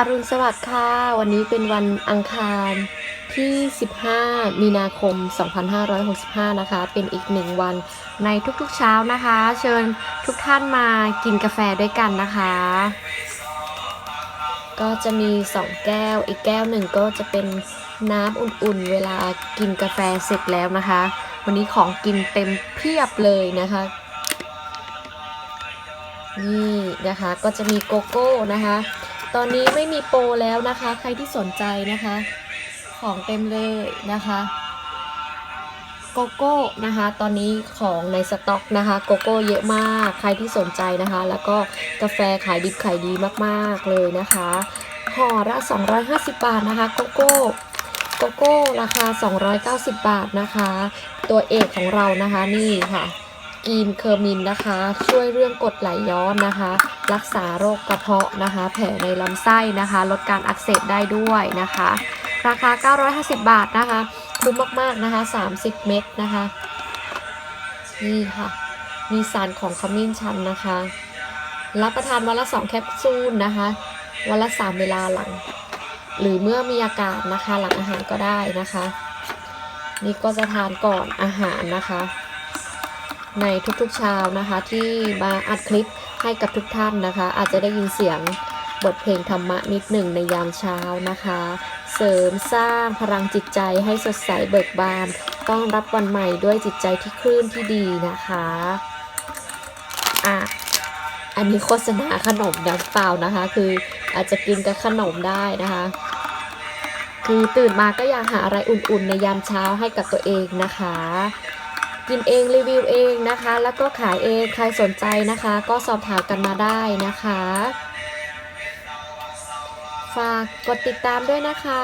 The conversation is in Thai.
อรุณสวัสดิ์ค่ะ วันนี้เป็นวันอังคารที่ 15 มีนาคม 2565 นะคะ เป็นอีกหนึ่งวันในทุกๆเช้านะคะ เชิญทุกท่านมากินกาแฟด้วยกันนะคะ ก็จะมี 2 แก้ว อีกแก้วหนึ่งก็จะเป็นน้ำอุ่นๆ เวลากินกาแฟเสร็จแล้วนะคะ วันนี้ของกินเต็มเพียบเลยนะคะ นี่นะคะ ก็จะมีโกโก้นะคะ ตอนนี้ไม่มีโปรแล้วนะคะ ใครที่สนใจนะคะ ของเต็มเลยนะคะโกโก้นะคะ ตอนนี้ของในสต็อกนะคะ โกโก้เยอะมากใครที่สนใจนะคะ แล้วก็กาแฟขายดิบขายดีมากๆเลยนะคะห่อละ 250 บาทนะคะโกโก้โกโก้ราคา 290 บาทนะคะ ตัวเอกของเรานะคะนี่ค่ะ กีนเคอร์มินนะคะ ช่วยเรื่องกดไหลย้อนนะคะ รักษาโรคกระเพาะนะคะ แผลในลำไส้นะคะ ลดการอักเสบได้ด้วยนะคะ ราคา 950 บาทนะคะคุ้มมากๆนะคะ 30 เม็ดนะคะ นี่ค่ะ มีสารของขมิ้นชันนะคะ รับประทานวันละ 2 แคปซูลนะคะ วันละ 3 เวลาหลัง หรือเมื่อมีอาการนะคะ หลังอาหารก็ได้นะคะ นี่ก็จะทานก่อนอาหารนะคะ ในทุกๆเช้านะคะ ที่มาอัดคลิปให้กับทุกท่านนะคะ อาจจะได้ยินเสียงบทเพลงธรรมะนิดหนึ่งในยามเช้านะคะ เสริมสร้างพลังจิตใจให้สดใสเบิกบานต้อนรับวันใหม่ด้วยจิตใจที่คลื่นที่ดีนะคะอะอันนี้โฆษณาขนมนะเปล่านะคะ คืออาจจะกินกับขนมได้นะคะ คือตื่นมาก็อยากหาอะไรอุ่นๆในยามเช้าให้กับตัวเองนะคะ กินเองรีวิวเองนะคะ แล้วก็ขายเองใครสนใจนะคะ ก็สอบถามกันมาได้นะคะ ฝากกดติดตามด้วยนะคะ